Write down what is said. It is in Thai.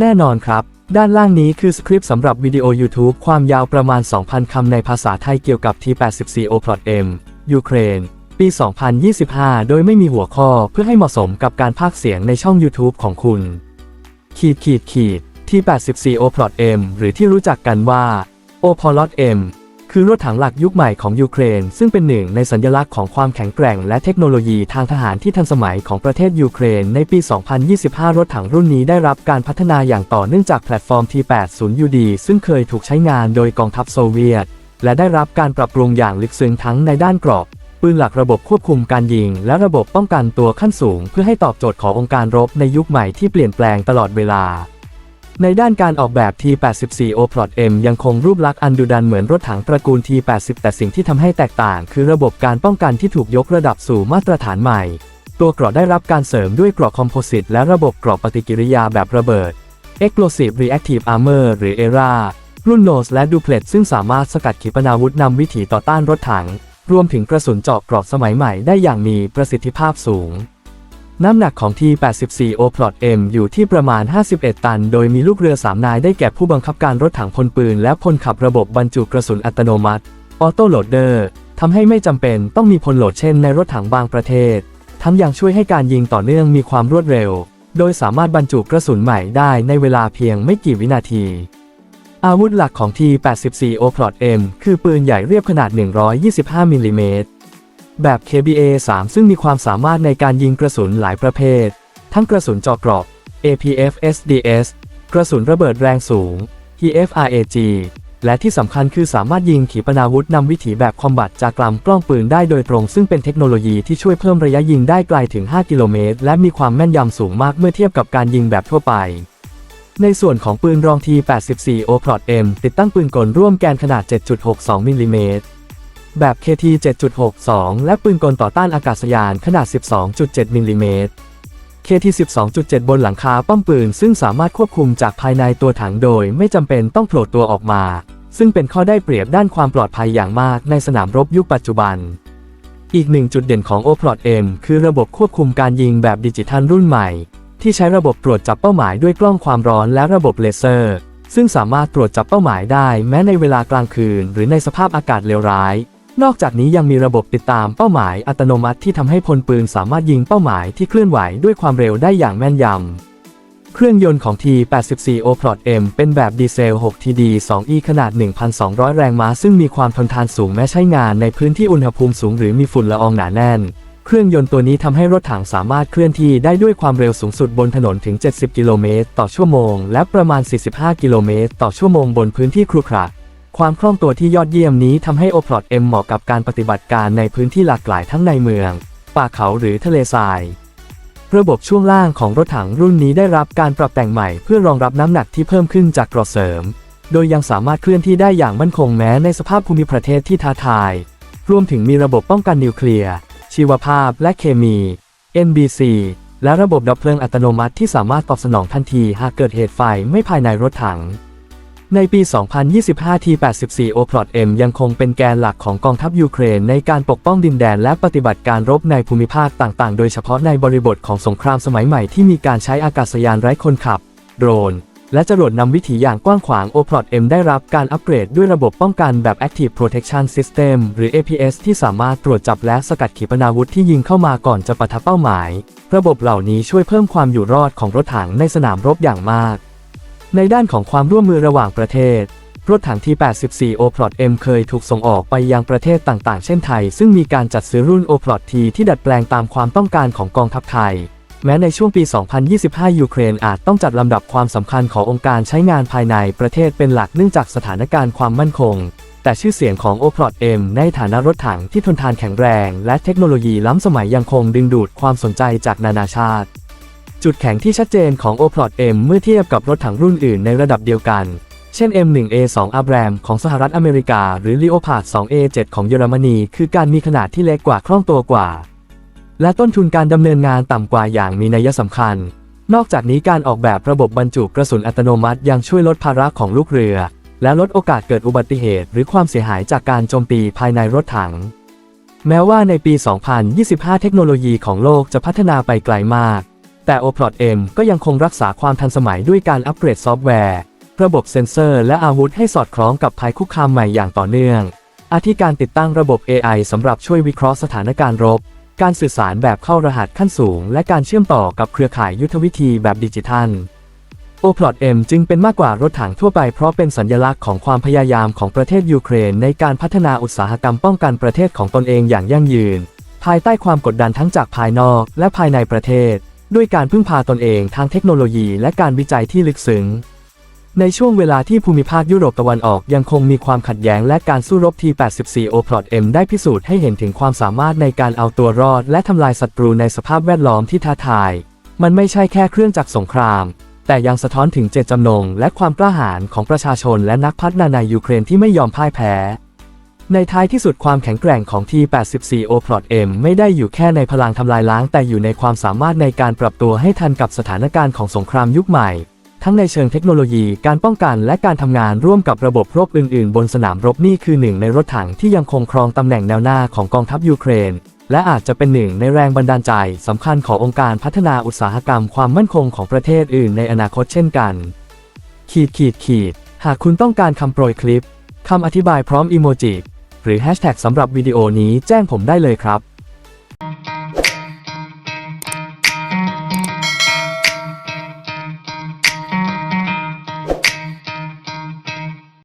แน่นอนครับ ด้านล่างนี้คือสคริปต์สำหรับวิดีโอ YouTube ความยาวประมาณ 2,000 คำในภาษาไทยเกี่ยวกับ T84 o p l o t M ยูเครนปี 2025 โดยไม่มีหัวข้อเพื่อให้เหมาะสมกับการพากย์เสียงในช่อง YouTube ของคุณ ขีดขีดขีด T84 o p l o t M หรือที่รู้จักกันว่า o p o l o t M คือรถถังหลักยุคใหม่ของยูเครน ซึ่งเป็นหนึ่งในสัญลักษณ์ของความแข็งแกร่งและเทคโนโลยีทางทหารที่ทันสมัยของประเทศยูเครน ในปี 2025 รถถังรุ่นนี้ได้รับการพัฒนาอย่างต่อเนื่องจากแพลตฟอร์ม T80UD ซึ่งเคยถูกใช้งานโดยกองทัพโซเวียต และได้รับการปรับปรุงอย่างลึกซึ้งทั้งในด้านกรอบปืนหลักระบบควบคุมการยิง และระบบป้องกันตัวขั้นสูง เพื่อให้ตอบโจทย์ขององค์การรบในยุคใหม่ที่เปลี่ยนแปลงตลอดเวลา ในด้านการออกแบบ T84 o p l o t M ยังคงรูปลักษณ์อันดุดันเหมือนรถถังตระกูล T80 แต่สิ่งที่ทำให้แตกต่าง คือระบบการป้องกันที่ถูกยกระดับสู่มาตรฐานใหม่ ตัวเกราะได้รับการเสริมด้วยเกราะคอมโพสิตและระบบเกราะปฏิกิริยาแบบระเบิด Explosive Reactive Armor หรือ ERA รุ่น Nose และ Duplet ซึ่งสามารถสกัดขีปนาวุธนำวิถีต่อต้านรถถัง รวมถึงกระสุนเจาะเกราะสมัยใหม่ได้อย่างมีประสิทธิภาพสูง น้ำหนักของ T84 o p l o t M อยู่ที่ประมาณ 51 ตัน โดยมีลูกเรือ 3 นายได้แก่ผู้บังคับการรถถังพลปืน และพลขับระบบบรรจุกระสุนอัตโนมัติ ออโต้โหลดเดอร์ทำให้ไม่จำเป็นต้องมีพลโหลดเช่นในรถถังบางประเทศ ทั้งยังช่วยให้การยิงต่อเนื่องมีความรวดเร็ว โดยสามารถบรรจุกระสุนใหม่ได้ในเวลาเพียงไม่กี่วินาที อาวุธหลักของ T84 o p l o t M คือปืนใหญ่เรียบขนาด 125มิลลิเมตร แบบ KBA 3 ซึ่งมีความสามารถในการยิงกระสุนหลายประเภท ทั้งกระสุนเจาะเกราะ APF SDS กระสุนระเบิดแรงสูง EFRAG และที่สำคัญคือสามารถยิงขีปนาวุธนำวิถีแบบคอมบัตจากลำกล้องปืนได้โดยตรงซึ่งเป็นเทคโนโลยีที่ช่วยเพิ่มระยะยิงได้ไกลถึง 5 กิโลเมตร และมีความแม่นยำสูงมากเมื่อเทียบกับการยิงแบบทั่วไป ในส่วนของปืนรอง T84 o p l o t M ติดตั้งปืนกลร่วมแกนขนาด 7.62มิลลิเมตร แบบ KT 7.62 และปืนกลต่อต้านอากาศยานขนาด 12.7 มิลลิเมตร KT 12.7 บนหลังคาป้อมปืน ซึ่งสามารถควบคุมจากภายในตัวถังโดยไม่จำเป็นต้องโผล่ตัวออกมา ซึ่งเป็นข้อได้เปรียบด้านความปลอดภัยอย่างมากในสนามรบยุคปัจจุบัน อีกหนึ่งจุดเด่นของ o p l o t M คือระบบควบคุมการยิงแบบดิจิทัลรุ่นใหม่ ที่ใช้ระบบตรวจจับเป้าหมายด้วยกล้องความร้อนและระบบเลเซอร์ ซึ่งสามารถตรวจจับเป้าหมายได้แม้ในเวลากลางคืน หรือในสภาพอากาศเลวร้าย นอกจากนี้ยังมีระบบติดตามเป้าหมายอัตโนมัติที่ทำให้พลปืนสามารถยิงเป้าหมายที่เคลื่อนไหวด้วยความเร็วได้อย่างแม่นยำ เครื่องยนต์ของ T84 o p l o t M เป็นแบบดีเซล 6TD 2E ขนาด 1,200 แรงม้า ซึ่งมีความทนทานสูงแม้ใช้งานในพื้นที่อุณหภูมิสูงหรือมีฝุ่นละอองหนาแน่น เครื่องยนต์ตัวนี้ทำให้รถถังสามารถเคลื่อนที่ได้ด้วยความเร็วสูงสุดบนถนนถึง 70 กิโลเมตรต่อชั่วโมง และประมาณ 45 กิโลเมตรต่อชั่วโมงบนพื้นที่ครุขระ ความคล่องตัวที่ยอดเยี่ยมนี้ทำให้ o p l o t M เหมาะกับการปฏิบัติการในพื้นที่หลากหลายทั้งในเมือง ป่าเขาหรือทะเลทราย ระบบช่วงล่างของรถถังรุ่นนี้ได้รับการปรับแต่งใหม่เพื่อรองรับน้ำหนักที่เพิ่มขึ้นจากกรอเสริม โดยยังสามารถเคลื่อนที่ได้อย่างมั่นคงแม้ในสภาพภูมิประเทศที่ท้าทาย รวมถึงมีระบบป้องกันนิวเคลียร์ ชีวภาพและเคมี NBC และระบบดับเพลิงอัตโนมัติที่สามารถตอบสนองทันทีหากเกิดเหตุไฟไม่ภายในรถถัง ในปี 2025 T84 o p l o t M ยังคงเป็นแกนหลักของกองทัพยูเครนในการปกป้องดินแดนและปฏิบัติการรบในภูมิภาคต่างๆ โดยเฉพาะในบริบทของสงครามสมัยใหม่ที่มีการใช้อากาศยานไร้คนขับ โดรน และจรวดนำวิถีอย่างกว้างขวาง o p l o t M ได้รับการอัปเกรดด้วยระบบป้องกันแบบ Active Protection System หรือ APS ที่สามารถตรวจจับและสกัดขีปนาวุธที่ยิงเข้ามาก่อนจะปะทะเป้าหมาย ระบบเหล่านี้ช่วยเพิ่มความอยู่รอดของรถถังในสนามรบอย่างมาก ในด้านของความร่วมมือระหว่างประเทศ รถถังที่ 84 o p l o t M เคยถูกส่งออกไปยังประเทศต่างๆ เช่นไทย ซึ่งมีการจัดซื้อรุ่น o p l o t T ที่ดัดแปลงตามความต้องการของกองทัพไทย แม้ในช่วงปี 2025 ยูเครนอาจต้องจัดลำดับความสำคัญขององค์การใช้งานภายในประเทศเป็นหลักเนื่องจากสถานการณ์ความมั่นคง แต่ชื่อเสียงของ o p l o t M ในฐานะรถถังที่ทนทานแข็งแรง และเทคโนโลยีล้ำสมัยยังคงดึงดูดความสนใจจากนานาชาติ จุดแข็งที่ชัดเจนของ o p l o t M เมื่อเทียบกับรถถังรุ่นอื่นในระดับเดียวกัน เช่น M1A2 Abram ของสหรัฐอเมริกา หรือ Leopard 2A7 ของเยอรมนี คือการมีขนาดที่เล็กกว่าคล่องตัวกว่า และต้นทุนการดำเนินงานต่ำกว่าอย่างมีนัยสำคัญ นอกจากนี้การออกแบบระบบบรรจุกระสุนอัตโนมัติยังช่วยลดภาระของลูกเรือ และลดโอกาสเกิดอุบัติเหตุ หรือความเสียหายจากการโจมตีภายในรถถัง แม้ว่าในปี 2025 เทคโนโลยีของโลกจะพัฒนาไปไกลมาก แต่ o p l o t M ก็ยังคงรักษาความทันสมัยด้วยการอัปเกรดซอฟต์แวร์ ระบบเซ็นเซอร์และอาวุธให้สอดคล้องกับภัยคุกคามใหม่อย่างต่อเนื่องอาทิการติดตั้งระบบ AI สำหรับช่วยวิเคราะห์สถานการณ์รบ การสื่อสารแบบเข้ารหัสขั้นสูง และการเชื่อมต่อกับเครือข่ายยุทธวิธีแบบดิจิทัล o p l o t M จึงเป็นมากกว่ารถถังทั่วไปเพราะเป็นสัญลักษณ์ของความพยายามของประเทศยูเครน ในการพัฒนาอุตสาหกรรมป้องกันประเทศของตนเองอย่างยั่งยืน ภายใต้ความกดดันทั้งจากภายนอกและภายในประเทศ ด้วยการพึ่งพาตนเองทางเทคโนโลยีและการวิจัยที่ลึกซึ้ง ในช่วงเวลาที่ภูมิภาคยุโรปตะวันออกยังคงมีความขัดแย้งและการสู้รบ T-84 o p l o t M ได้พิสูจน์ให้เห็นถึงความสามารถในการเอาตัวรอด และทำลายศัตรูในสภาพแวดล้อมที่ท้าทาย มันไม่ใช่แค่เครื่องจักรสงคราม แต่ยังสะท้อนถึงเจตจำนง และความกล้าหาญของประชาชนและนักพัฒนาในยูเครนที่ไม่ยอมพ่ายแพ้ ในท้ายที่สุดความแข็งแกร่งของ T-84 o p l o t M ไม่ได้อยู่แค่ในพลังทำลายล้าง แต่อยู่ในความสามารถในการปรับตัวให้ทันกับสถานการณ์ของสงครามยุคใหม่ ทั้งในเชิงเทคโนโลยี การป้องกันและการทำงานร่วมกับระบบรบอื่น ๆ บนสนามรบนี่คือหนึ่งในรถถังที่ยังคงครองตำแหน่งแนวหน้าของกองทัพยูเครน และอาจจะเป็นหนึ่งในแรงบันดาลใจสำคัญขององค์การพัฒนาอุตสาหกรรมความมั่นคงของประเทศอื่นในอนาคตเช่นกัน ขีดขีดขีด หากคุณต้องการคำโปรยคลิปคำอธิบายพร้อมอีโมจิ หรือแฮชแท็กสำหรับวิดีโอนี้แจ้งผมได้เลยครับ